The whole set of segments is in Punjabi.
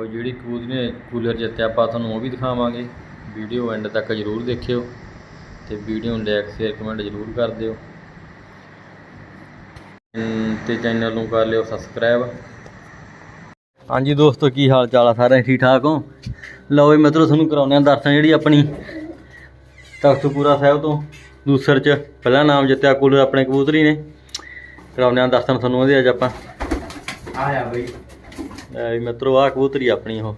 ਲਓ ਜਿਹੜੀ ਕਬੂਤਰੀ ਨੇ ਕੂਲਰ ਜਿੱਤਿਆ, ਆਪਾਂ ਤੁਹਾਨੂੰ ਉਹ ਵੀ ਦਿਖਾਵਾਂਗੇ। ਵੀਡੀਓ ਐਂਡ ਤੱਕ ਜਰੂਰ ਦੇਖਿਓ ਤੇ ਵੀਡੀਓ ਨੂੰ ਲਾਈਕ ਸ਼ੇਅਰ ਕਮੈਂਟ ਜਰੂਰ ਕਰ ਦਿਓ। ਅਮ ਤੇ ਚੈਨਲ ਨੂੰ ਕਰ ਲਿਓ ਸਬਸਕ੍ਰਾਈਬ ਹਾਂਜੀ ਦੋਸਤੋ, ਕੀ ਹਾਲ ਚਾਲ ਆ ਸਾਰਿਆਂ ਠੀਕ ਠਾਕ ਹੋ? ਲਓ ਜੀ, ਮਿੱਤਰੋ, ਤੁਹਾਨੂੰ ਕਰਾਉਂਦੇ ਆ ਦਰਸ਼ਨ ਜਿਹੜੀ ਆਪਣੀ ਤਖਤਪੂਰਾ ਸਾਹਿਬ ਤੋਂ, ਦੂਸਰ ਚ ਪਹਿਲਾ ਨਾਮ ਜਿੱਤਿਆ ਕੂਲਰ ਆਪਣੇ ਕਬੂਤਰੀ ਨੇ। ਕਰਾਉਂਦੇ ਆ ਦਰਸ਼ਨ ਤੁਹਾਨੂੰ ਉਹਦੇ ਅੱਜ ਆਪਾਂ। ਆਇਆ ਬਈ। ਐ ਵੀ ਮਿੱਤਰੋ ਆ ਕਬੂਤਰੀ ਆਪਣੀ ਉਹ।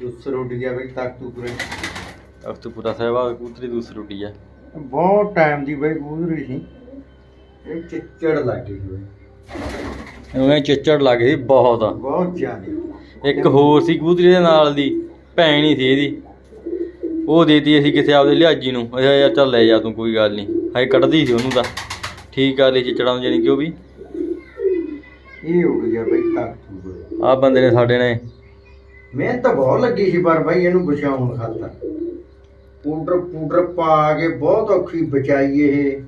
ਦੂਸਰ ਉੱਡ ਗਿਆ ਬਈ ਤੱਕ ਤੂੰ ਪੂਰੇ ਤਖਤਪੂਰਾ ਸਾਹਿਬ ਆ ਕਬੂਤਰੀ ਦੂਸਰੀ ਉੱਡੀ ਆ। ਬਹੁਤ ਟਾਈਮ ਦੀ ਬਈ ਗੁਜ਼ਰੀ ਸੀ। ਇਹ ਚਿੱਚੜ ਲੱਗ ਗਈ ਬਈ। ਉਹਨੇ ਚਿੱਚੜ ਲੱਗ ਗਈ ਬਹੁਤ। ਬਹੁਤ ਜ਼ਿਆਦਾ। ਇੱਕ ਹੋਰ ਸੀ ਕਬੂਤਰੀ ਦੇ ਨਾਲ ਦੀ ਭੈਣ ਹੀ ਸੀ ਇਹਦੀ। ਉਹ ਦੇਤੀ ਅਸੀਂ ਕਿਸੇ ਆਪਦੇ ਲਿਹਾਜੀ ਨੂੰ। ਅੱਛਾ ਯਾਰ ਚੱਲ ਲੈ ਜਾ ਤੂੰ ਕੋਈ ਗੱਲ ਨਹੀਂ। ਹਾਏ ਕੱਢਦੀ ਸੀ ਉਹਨੂੰ ਤਾਂ। ਠੀਕ ਆ ਲਈ ਚਿੱਚੜਾਂ ਨੂੰ ਜਾਣੀ ਕਿ ਉਹ ਵੀ। ਇਹ ਉੱਡ ਗਿਆ ਬਈ ਤੱਕ ਤੂੰ ਪੂਰੇ ਆ ਬੰਦੇ ਨੇ ਸਾਡੇ ਨੇ। ਮਿਹਨਤ ਤਾਂ ਬਹੁਤ ਲੱਗੀ ਸੀ ਪਰ ਬਈ ਇਹਨੂੰ ਬਚਾਉਣ ਖਾਤਰ। ਪੂਡਰ ਪੂਡਰ ਪਾ ਕੇ ਬਹੁਤ ਔਖੀ ਬਚਾਈ ਇਹ।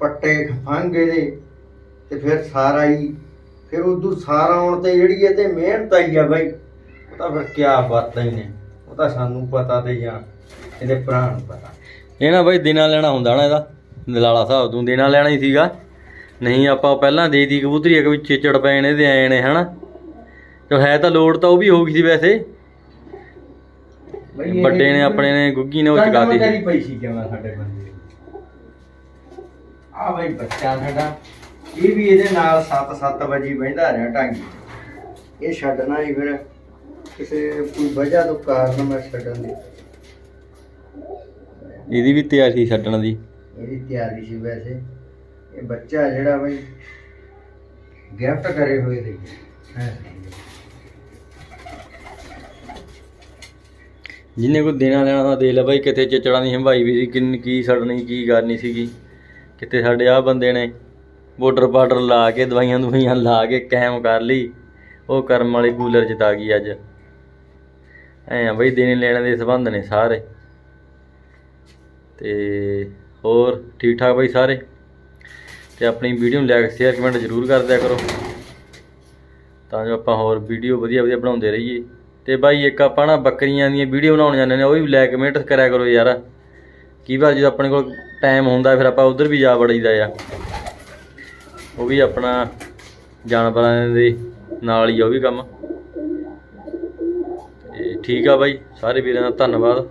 ਪੱਟੇ ਖੰਗ ਇਹਦੇ। ਤੇ ਫਿਰ ਸਾਰਾ ਹੀ। ਫਿਰ ਉਦੋਂ ਸਾਰਾ ਆਉਣ ਤੇ ਜਿਹੜੀ ਇਹ ਤੇ ਮਿਹਨਤ ਆਈ ਆ ਬਈ ਉਹ ਤਾਂ ਫਿਰ ਕਿਆ ਬਾਤਾਂ ਹੀ ਨੇ। ਉਹ ਤਾਂ ਸਾਨੂੰ ਪਤਾ ਤੇ ਜਾਂ ਇਹਦੇ ਭਰਾ ਨੂੰ ਪਤਾ। ਇਹ ਨਾ ਬਾਈ ਦਿਨਾਂ ਲੈਣਾ ਹੁੰਦਾ ਨਾ ਇਹਦਾ। ਦਲਾਲਾ ਸਾਹਿਬ ਤੂੰ ਦਿਨਾਂ ਲੈਣਾ ਹੀ ਸੀਗਾ। ਨਹੀਂ ਆਪਾਂ ਪਹਿਲਾਂ ਦੇ ਦੀ ਕਬੂਤਰੀ ਇੱਕ ਵਿੱਚ ਚਿੱਚੜ ਪੈ ਨੇ ਤੇ ਆਏ ਨੇ ਹਨਾ? ਤੇ ਹੈ ਤਾਂ ਲੋੜ ਤਾਂ ਉਹ ਵੀ ਹੋ ਗਈ ਸੀ ਵੈਸੇ। ਵੱਡੇ ਨੇ ਆਪਣੇ ਨੇ ਗੁੱਗੀ ਨੇ ਉਹ ਮਚਾਰੀ ਸੀ। ਪਈ ਸੀ ਜਮਾ ਸਾਡੇ ਬੰਦੇ ਆ ਬਈ ਬੱਚਾ ਸਾਡਾ ਇਹ ਵੀ ਇਹਦੇ ਨਾਲ 7-7 ਵਜੇ ਬਹਿੰਦਾ ਰਿਹਾ ਟਾਂਗੀ ਇਹ ਛੱਡਣਾ ਹੀ ਫਿਰ ਕਿਸੇ ਕੋਈ ਵਜ੍ਹਾ ਤੋਂ ਕਾਰਨ ਮੈਂ ਛੱਡਣ ਦੀ। ਇਹਦੀ ਵੀ ਤਿਆਰੀ ਛੱਡਣ ਦੀ। ਇਹਦੀ ਤਿਆਰੀ ਸੀ ਵੈਸੇ। ਇਹ ਬੱਚਾ ਜਿਹੜਾ ਬਈ ਗਿਫਟ ਕਰੇ ਹੋਏ ਦੇ ਹੈ। ਜਿਹਨੇ ਕੋਈ ਦੇਣਾ ਲੈਣਾ ਤਾਂ ਦੇ ਲੈ ਬਾਈ, ਕਿਤੇ ਚਿੱਚੜਾਂ ਦੀ ਹੰਭਾਈ ਵੀ ਸੀ, ਕਿੰਨ ਕੀ ਸੜਨੀ, ਕੀ ਕਰਨੀ ਸੀਗੀ। ਕਿਤੇ ਸਾਡੇ ਆ ਬੰਦੇ ਨੇ ਬਾਰਡਰ ਬਾਰਡਰ ਲਾ ਕੇ, ਦਵਾਈਆਂ ਦਵਾਈਆਂ ਲਾ ਕੇ ਕਾਇਮ ਕਰ ਲਈ। ਉਹ ਕਰਮ ਵਾਲੇ ਕੂਲਰ ਜਿਤਾ ਗਈ ਅੱਜ। ਐ ਬਈ, ਦੇਣੇ ਲੈਣ ਦੇ ਸੰਬੰਧ ਨੇ ਸਾਰੇ। ਤੇ ਹੋਰ ਠੀਕ ਠਾਕ ਬਈ ਸਾਰੇ? ਤੇ ਆਪਣੀ ਵੀਡੀਓ ਨੂੰ ਲਾਈਕ ਸ਼ੇਅਰ ਕਮੈਂਟ ਜ਼ਰੂਰ ਕਰ ਦਿਆ ਕਰੋ। ਤਾਂ ਜੋ ਆਪਾਂ ਹੋਰ ਵੀਡੀਓ ਵਧੀਆ ਵਧੀਆ ਬਣਾਉਂਦੇ ਰਹੀਏ। ਤੇ ਬਾਈ, ਇੱਕ ਆਪਾਂ ਨਾ ਬੱਕਰੀਆਂ ਦੀਆਂ ਵੀਡੀਓ ਬਣਾਉਣ ਜਾਂਦੇ ਨੇ, ਉਹ ਵੀ ਲਾਈਕ ਕਮੈਂਟ ਕਰਿਆ ਕਰੋ ਯਾਰ। ਕੀ ਵਾਰ ਜਦੋਂ ਆਪਣੇ ਕੋਲ ਟਾਈਮ ਹੁੰਦਾ, ਫਿਰ ਆਪਾਂ ਉਧਰ ਵੀ ਜਾ ਵੜੀਦਾ ਆ। ਉਹ ਵੀ ਆਪਣਾ ਜਾਨਵਰਾਂ ਦੇ ਨਾਲ ਹੀ ਆ, ਉਹ ਵੀ ਕੰਮ। ਤੇ ਠੀਕ ਆ ਬਾਈ, ਸਾਰੇ ਵੀਰਾਂ ਦਾ ਧੰਨਵਾਦ।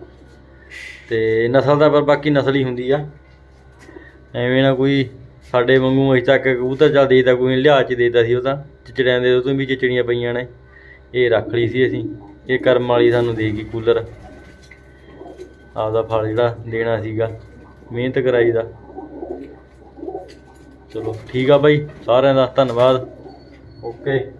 ਤੇ ਨਸਲ ਦਾ ਪਰ ਬਾਕੀ ਨਸਲ ਹੀ ਹੁੰਦੀ ਆ। ਐਵੇਂ ਨਾ ਕੋਈ ਸਾਡੇ ਵਾਂਗੂ ਅਸੀਂ ਤੱਕ ਕਬੂਤਰ ਚੱਲ ਦੇਦਾ ਕੋਈ ਲਿਹਾਜ਼ ਚ ਦੇਦਾ ਸੀ ਉਹ ਤਾਂ। ਚਿਚੜਿਆਂ ਦੇ ਉਹ ਤੋਂ ਵੀ ਚਿਚੜੀਆਂ ਪਈਆਂ ਨੇ। ਇਹ ਰੱਖ ਲਈ ਸੀ ਅਸੀਂ। ਇਹ ਕਰਮ ਵਾਲੀ ਸਾਨੂੰ ਦੇ ਗਈ ਕੂਲਰ। ਆਪਦਾ ਫਲ ਜਿਹੜਾ ਦੇਣਾ ਸੀਗਾ, ਮਿਹਨਤ ਕਰਾਈ ਦਾ। ਚਲੋ ਠੀਕ ਆ ਬਾਈ, ਸਾਰਿਆਂ ਦਾ ਧੰਨਵਾਦ। ਓਕੇ।